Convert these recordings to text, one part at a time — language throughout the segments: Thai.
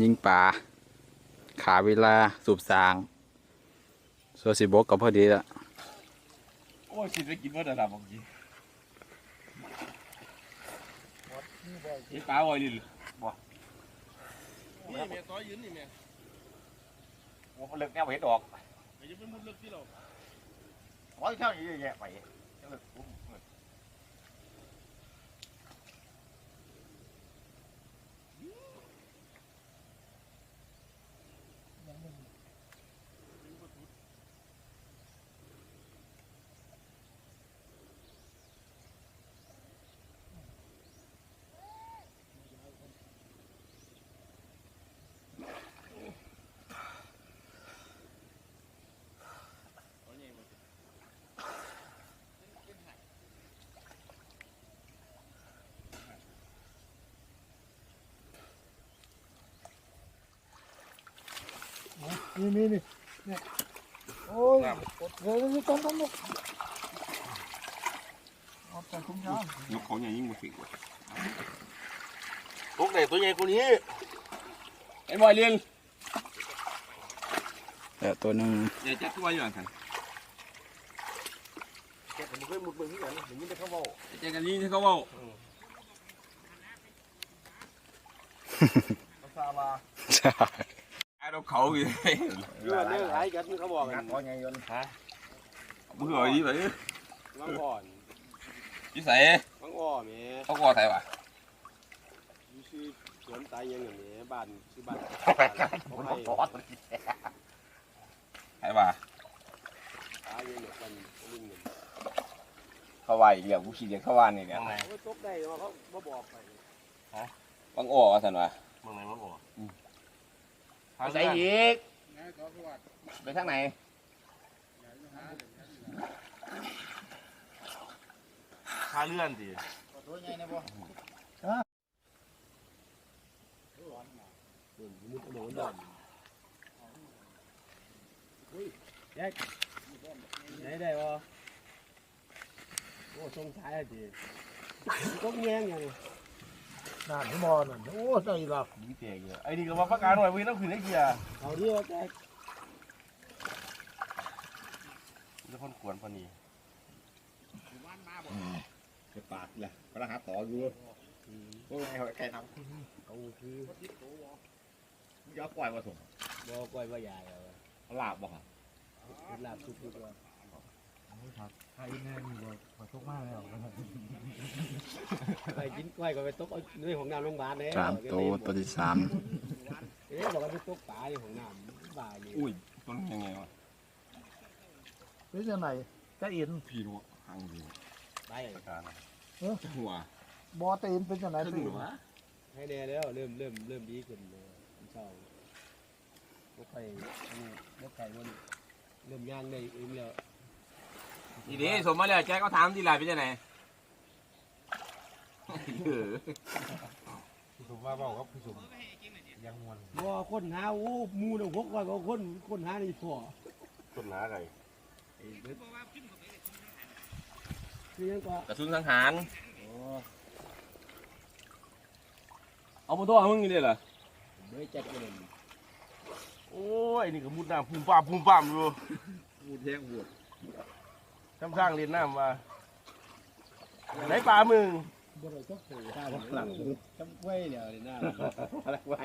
ยิงป่า ขาเวลาสูบสางส่วนสิบกก็พอดีละโอ้ยสิไปกินว่าเดี๋ยวทำบางทีนี่ปลาไว้ลินนี่แม่ต่อยืนนี่แม่โอ้เลิกแนวเห็ดออกไม่จะเป็นมุดลึกที่เราโอ้ยเท่านี้เยอะแยะไปเลิก นี่นี่นี่เนี่ยโอ้ยเดี๋ยวนี่ต้องต้องต้องเอาใส่ถุงยางยกเขาอย่างยิ่งมาสิตกไหนตัวใหญ่กว่านี้ไอ้บอยเรียนแต่ตัวหนึ่งอย่าจับตัวอย่างกันแกผมเคยมุดเบิ่งที่ไหนเห็นยิ่งได้เข้าเบ้าเจอกันนี่ที่เขาบอกซาลาใช่ ไอ้เราเขาอยู่เรื่องเรื่องไรกันที่เขาบอกกันตัวใหญ่ยนฮะมึงเหรอยี่ไปบางอ่อนยี่ใส่บางอ้อแม่เขาก่อใส่ปะอยู่ชื่อสวนไตยังอย่างนี้บ้านชื่อบ้านมันเขาร้ให้อนใส่ปะตายยังอย่างกันลิงเงินเขาว่าอีกอย่างกูขี้เดียดเขาว่านี่เนี่ยโอ้ยตกได้แต่ว่าเขาบ่บอกไปบังอ้อว่าสันวะเมืองไหนมาบอก ใส่อีก ไปทางไหนค่าเลื่อนสิตัวใหญ่นะบ่มุดโดนดอนแยกไหนได้บ่โอ้สงสัยอะดิก็แย่งอย่าง น่าที่มอนั่นโอ้ใส่หลับนี่เตะเยอะไอ้นี่ก็มาประกาศหน่อยวิ่งต้องขึ้นได้เกียร์เอาดิว่าแกจะคนขวนพอนีจะปากแหละพระหาต่ออยู่พวกไงเขาแค่ทเอาคือำย้อนปล่อยมาส่งบอกไว้ว่าใหญ่เอาลาบบ่ครับลาบสุกดีกว่าใครแน่นี่บ่ขอโชคมากแล้วไปกินกล้วยก็ไปตกเอาในของน้ำโรงพยาบาลเลยสามตัวตัวที่สามเอ๊ะบอกว่าไปตกปลาในของน้ำบ่ายนี่อุ้ยต้นยังไงวะนี่จะไหนจะอินพี่รู้หังอยู่ไปประกาศหัวบอตีนเป็นจะไหนขึ้นตีหนรือวะให้แน่แล้วเริ่มเริ่มเริ่มดีขึ้นเลยเช้าก็ไปเมื่อไก่วันเริ่มย่างได้เองแล้ว ทีนี้สมมาแล้วแจ็คก็ถามที่ไรเป็นยังไงผมว่าบอกว่าผู้ชมยังมวนว่าคนหาโอ้มูนพกไว้ก็คนคนหานี่พอต้นหาไงคือยังก็กระสุนสังหารเอาไปตัวมึงนี่เลยเหรอเบื่อจัดเลยโอ้ยนี่ก็มุดน้ำพุ่มป้ามพุ่มป้ามอยู่พูดแทงหัว ข้างข้างเรียนน้ำมาไหนปลามึงบ่ได้ก็โผล่ตาหลังจำไว้เดี๋ยวนี่นะอะไรวะ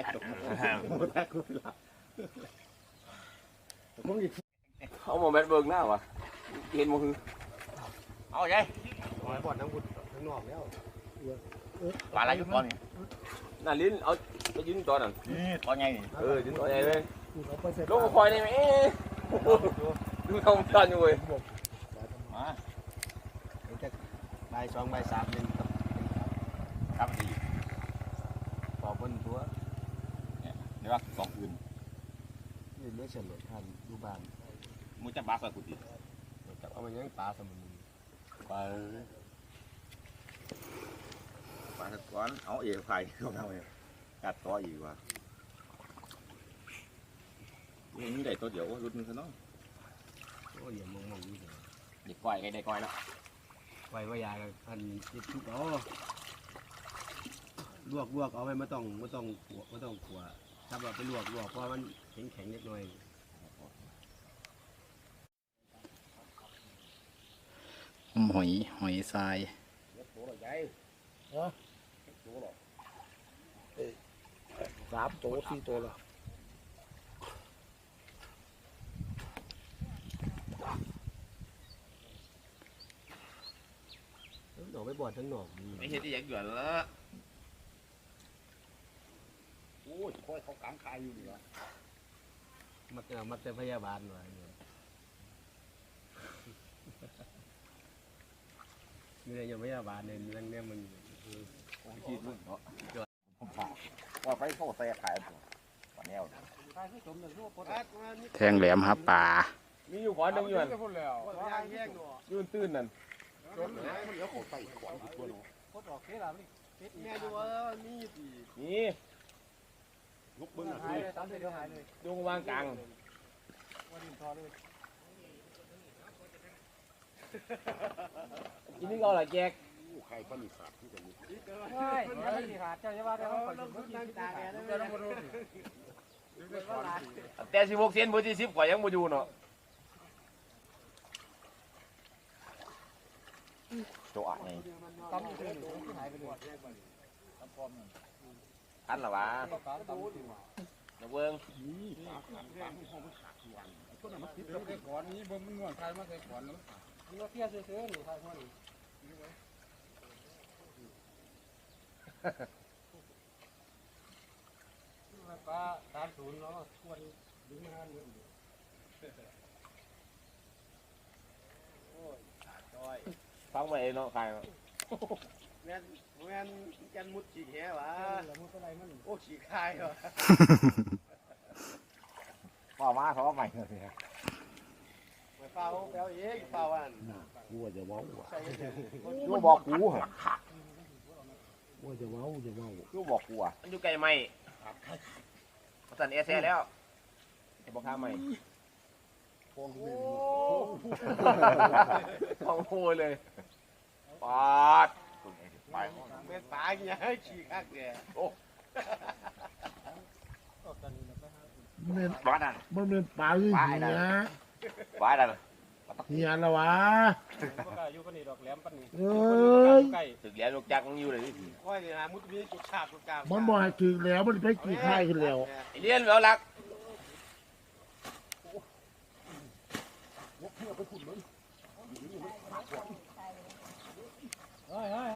เอาหมอแมทเบิร์กหน้าวะเห็นมั้งเอาใจปล่อยบ่อนทั้งบุญทั้งนอกแล้วปลาอะไรอยู่ก่อนน่าลิ้นเอาไปยืนตัวนั่นตัวใหญ่เออยืนตัวใหญ่เลยเอาไปเสร็จลูกคอยได้ไหมดูทองจันอยู่เว้ย มา ใบสองใบสามหนึ่งครับครับดีปอบบนตัวเดี๋ยวว่าสองคืนนี่เลือดเฉลี่ยทันดูบ้านมึงจะบ้าสักกุฏิจับเอามายังปลาสมุนปลาปลาตะก้อนเอาเอ๋ไผ่เข้ามาเลยกัดตัวอีกว่ะนี่ได้ตัวเดียวรุดมึงซะเนาะโอ้ยอย่ามองมองอยู่เลยเด็กก้อยไงได้ก้อยแล้ว ไว้ว่ายากันพันยิบทุกเอาลวกลวกเอาไว้ไม่ต้องไม่ต้องขัวไม่ต้องขัวถ้าแบบไปลวกลวกเพราะมันแข็งแข็งๆนิดหน่อยอมหอยหอยทรายสามตัวสี่ตัวละ หนอกไม่บอดทั้งหนอกไม่เห็นที่อยากหย่อนแล้วโอ้ยคอยเขากางคายอยู่นี่ละมักเอามักแต่พยาบาลหน่อยเนี่ยนี่เลยยังพยาบาลเนี่ยเรื่องเนี้ยมันคิดมึงเนาะว่าไปเข้าใส่ขายปลาแนวแทงแหลมหาป่ามีอยู่ขอนหนึงอยู่นั่นพูดแล้วย่างแยกหนออยืนตื้นนั่น จนหายมันแล้วขาใส่ขวานอีกตัวหนึงพดออกเคลาไม่แม่ดูว่ามีสินี่ลุกเบิ้งอะหายเลยตามเดี๋ยวหายเลยดวงวางกลางวันนี้ทอเลยกินนี่ก็อะไรแจกใครก็มีขาดที่จะมีใช่ไม่ได้ขาดเจ้าจะว่าได้ว่าคนกินตาแกได้ไม่รู้แต่สิบหกเซนเบอร์ที่สิบข่อยยังบ่อยู่เนาะ โจอะไงตั้มอยู่ที่หายไปเลยทันเหรอวะนักเบิ้งต้นนั้นมันติดกับไอ้ขอนนี้บ่มันง่วนใครมาใส่ขอนแล้วมันก็เพี้ยซื้อๆหนูทายพวกนี้ป้าตามศูนย์เนาะควรดึงมาเงิน ฟังไปเองเนาะใครเนาะแม่นแม่นจันมุดฉีกแหวะแล้วะโอ้ฉีกคายวะพ่อมาเขาใหม่เลยไปเฝ้าแปลเองเฝ้าอันกูว่าจะเว้าว่ะใส่กันยูบอกกูเหรอว่าจะเว้าจะเว้ายูบอกกูอะมันอยู่ไกลไหมเขาสั่นเอเซ่แล้วจะบอกข้าไหม ฟองดูโอ้แม่ของโหเลยปาดไปเป็นปลาเงี้ยฉีกคักเนี่ยมันเป็นบ้าดันมันเป็นปลาที่เหี้ยบ้านนั่นเหี้ยละวะอยู่กันนี่ดอกแหลมปันนี่เอ้ยถึกแหล้วลูกจักรอยู่เลยที่ค่อยเลยนะมุดมีจุดฉากจุดกลางมันบ่ให้ถึงแล้วมันไปกี่ค่ายขึ้นแล้วเลี้ยนแล้วรัก ไปขุดมันเฮ้ยเฮ้ย